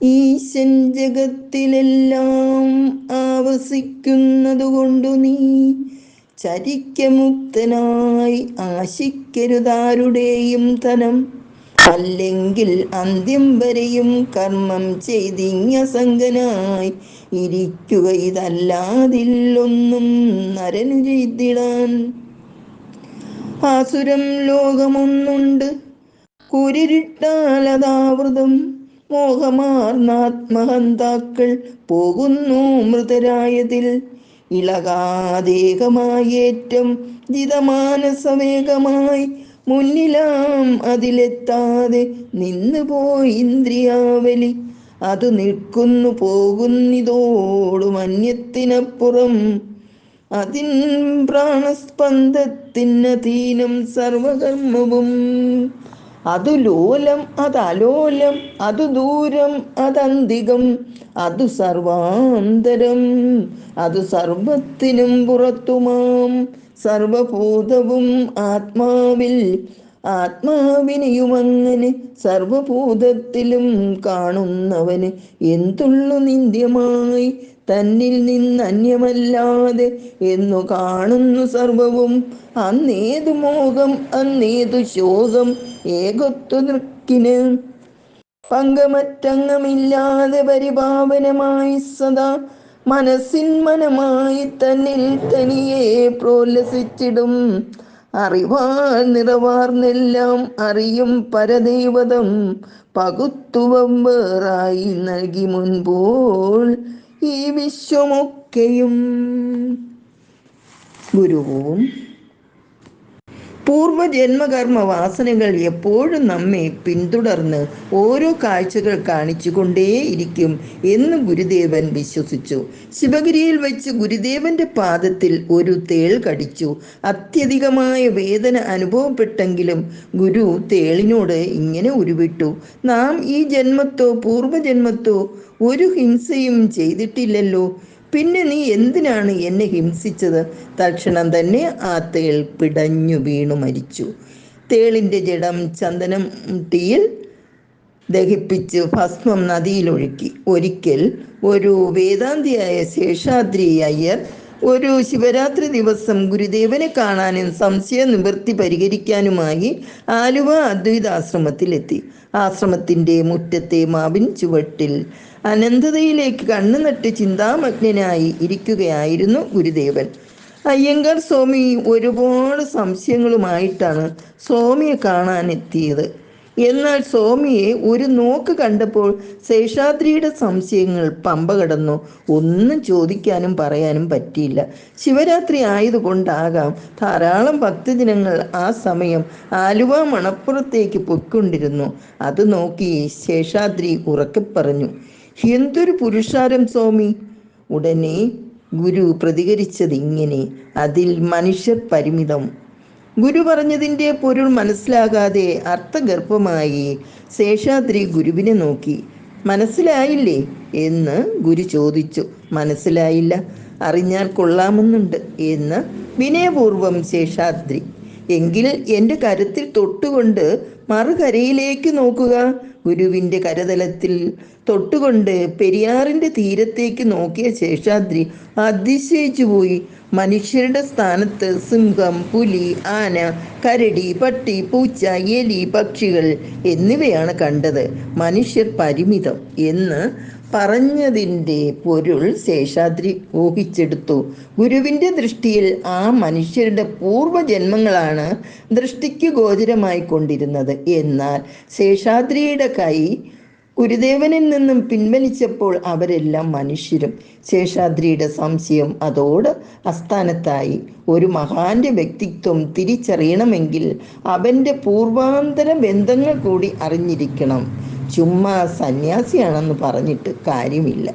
ഈശൻ ജഗത്തിലെല്ലാം ആവസിക്കുന്നതുകൊണ്ടു നീ ചരിക്കമുക്തനായി ആശിക്കരുതാരുടെയും തനം അല്ലെങ്കിൽ അന്ത്യം വരെയും കർമ്മം ചെയ്തിങ്ങസംഗനായി ഇരിക്കുക. ഇതല്ലാതില്ലൊന്നും നരനു ചെയ്തിടാൻ ആസുരം ലോകമൊന്നുണ്ട്. കുരിട്ടാലതാവൃതം മോഹമാർന്നാത്മഹന്താക്കൾ പോകുന്നു മൃതരായതിൽ. ഇളകാദേകമായേറ്റം ജിതമാനസവേഗമായി മുന്നിലാം അതിലെത്താതെ നിന്നു പോയി ഇന്ദ്രിയാവലി. അത് നിൽക്കുന്നു പോകുന്നിതോടും അന്യത്തിനപ്പുറം അതിൻ പ്രാണസ്പന്ദത്തിനധീനം സർവകർമ്മവും. അതു ലോലം അതലോലം അതു ദൂരം അതന്തികം അതു സർവാന്തരം. അതു സർവത്തിനും പുറത്തുമാം സർവഭൂതവും ആത്മാവിൽ. ആത്മാവിനെയുമങ്ങനെ സർവഭൂതത്തിലും കാണുന്നവന് എന്തുള്ളു നിന്ദ്യമായി? തന്നിൽ നിന്ന് അന്യമല്ലാതെ എന്നു കാണുന്നു സർവവും. അന്നേതു മോഹം അന്നേതു ശോകം ഏകത്വ നൃക്കിന് പങ്കമറ്റങ്ങമില്ലാതെ പരിപാവനമായി സദാ മനസ്സിൻ മനമായി തന്നിൽ തനിയെ പ്രോല്ലസിച്ചിടും അറിവാൾ നിറവാർന്നെല്ലാം അറിയും പരദൈവതം. പകുത്തുവം വേറായി നൽകി മുൻപോൾ ഈ വിശ്വമൊക്കെയും ഗുരുവും പൂർവജന്മകർമ്മ വാസനകൾ എപ്പോഴും നമ്മെ പിന്തുടർന്ന് ഓരോ കാഴ്ചകൾ കാണിച്ചു കൊണ്ടേയിരിക്കും എന്ന് ഗുരുദേവൻ വിശ്വസിച്ചു. ശിവഗിരിയിൽ വെച്ച് ഗുരുദേവന്റെ പാദത്തിൽ ഒരു തേൾ കടിച്ചു. അത്യധികമായ വേദന അനുഭവപ്പെട്ടെങ്കിലും ഗുരു തേളിനോട് ഇങ്ങനെ ഉരുവിട്ടു. നാം ഈ ജന്മത്തോ പൂർവജന്മത്തോ ഒരു ഹിംസയും ചെയ്തിട്ടില്ലല്ലോ. പിന്നെ നീ എന്തിനാണ് എന്നെ ഹിംസിച്ചത്? തക്ഷണം തന്നെ ആ തേൾ പിടഞ്ഞു വീണു മരിച്ചു. തേളിന്റെ ജഡം ചന്ദനം തീയിൽ ദഹിപ്പിച്ച് ഭസ്മം നദിയിലൊഴുക്കി. ഒരിക്കൽ ഒരു വേദാന്തിയായ ശേഷാദ്രി അയ്യർ ഒരു ശിവരാത്രി ദിവസം ഗുരുദേവനെ കാണാനും സംശയ നിവൃത്തി പരിഹരിക്കാനുമായി ആലുവ അദ്വൈതാശ്രമത്തിലെത്തി. ആശ്രമത്തിന്റെ മുറ്റത്തെ മാവിൻ ചുവട്ടിൽ അനന്തതയിലേക്ക് കണ്ണു നട്ട് ചിന്താമഗ്നനായി ഇരിക്കുകയായിരുന്നു ഗുരുദേവൻ. അയ്യങ്കാർ സ്വാമി ഒരുപാട് സംശയങ്ങളുമായിട്ടാണ് സ്വാമിയെ കാണാനെത്തിയത്. എന്നാൽ സ്വാമിയെ ഒരു നോക്ക് കണ്ടപ്പോൾ ശേഷാദ്രിയുടെ സംശയങ്ങൾ പമ്പ കടന്നു. ഒന്നും ചോദിക്കാനും പറയാനും പറ്റിയില്ല. ശിവരാത്രി ആയതുകൊണ്ടാകാം ധാരാളം ഭക്തജനങ്ങൾ ആ സമയം ആലുവ മണപ്പുറത്തേക്ക് പൊയ്ക്കൊണ്ടിരുന്നു. അത് നോക്കി ശേഷാദ്രി ഉറക്കെ പറഞ്ഞു എന്തൊരു പുരുഷാരം സ്വാമി ഉടനെ ഗുരു പ്രതികരിച്ചത് ഇങ്ങനെ അതിൽ മനുഷ്യർ പരിമിതം. ഗുരു പറഞ്ഞതിന്റെ പൊരുൾ മനസ്സിലാകാതെ അർത്ഥഗർഭമായി ശേഷാദ്രി ഗുരുവിനെ നോക്കി. മനസ്സിലായില്ലേ? എന്ന് ഗുരു ചോദിച്ചു. മനസ്സിലായില്ല. അറിഞ്ഞാൽ കൊള്ളാമെന്നുണ്ട് എന്ന് വിനയപൂർവം ശേഷാദ്രി. എങ്കിൽ എന്റെ കരത്തിൽ തൊട്ടുകൊണ്ട് മറുകരയിലേക്ക് നോക്കുക. ഗുരുവിന്റെ കരതലത്തിൽ തൊട്ടുകൊണ്ട് പെരിയാറിന്റെ തീരത്തേക്ക് നോക്കിയ ശേഷാദ്രി അതിശയിച്ചു പോയി. മനുഷ്യരുടെ സ്ഥാനത്ത് സിംഹം പുലി ആന കരടി പട്ടി പൂച്ച എലി പക്ഷികൾ എന്നിവയാണ് കണ്ടത്. മനുഷ്യർ പരിമിതം എന്ന് പറഞ്ഞതിന്റെ പൊരുൾ ശേഷാദ്രി ഊഹിച്ചെടുത്തു. ഗുരുവിന്റെ ദൃഷ്ടിയിൽ ആ മനുഷ്യരുടെ പൂർവജന്മങ്ങളാണ് ദൃഷ്ടിക്ക് ഗോചരമായി കൊണ്ടിരുന്നത്. എന്നാൽ ശേഷാദ്രിയുടെ കൈ ഗുരുദേവനിൽ നിന്നും പിൻവലിച്ചപ്പോൾ അവരെല്ലാം മനുഷ്യരും. ശേഷാദ്രിയുടെ സംശയം അതോട് അസ്ഥാനത്തായി ഒരു മഹാന്റെ വ്യക്തിത്വം തിരിച്ചറിയണമെങ്കിൽ അവന്റെ പൂർവാന്തര ബന്ധങ്ങൾ കൂടി അറിഞ്ഞിരിക്കണം. ചുമ്മാ സന്യാസിയാണെന്ന് പറഞ്ഞിട്ട് കാര്യമില്ല.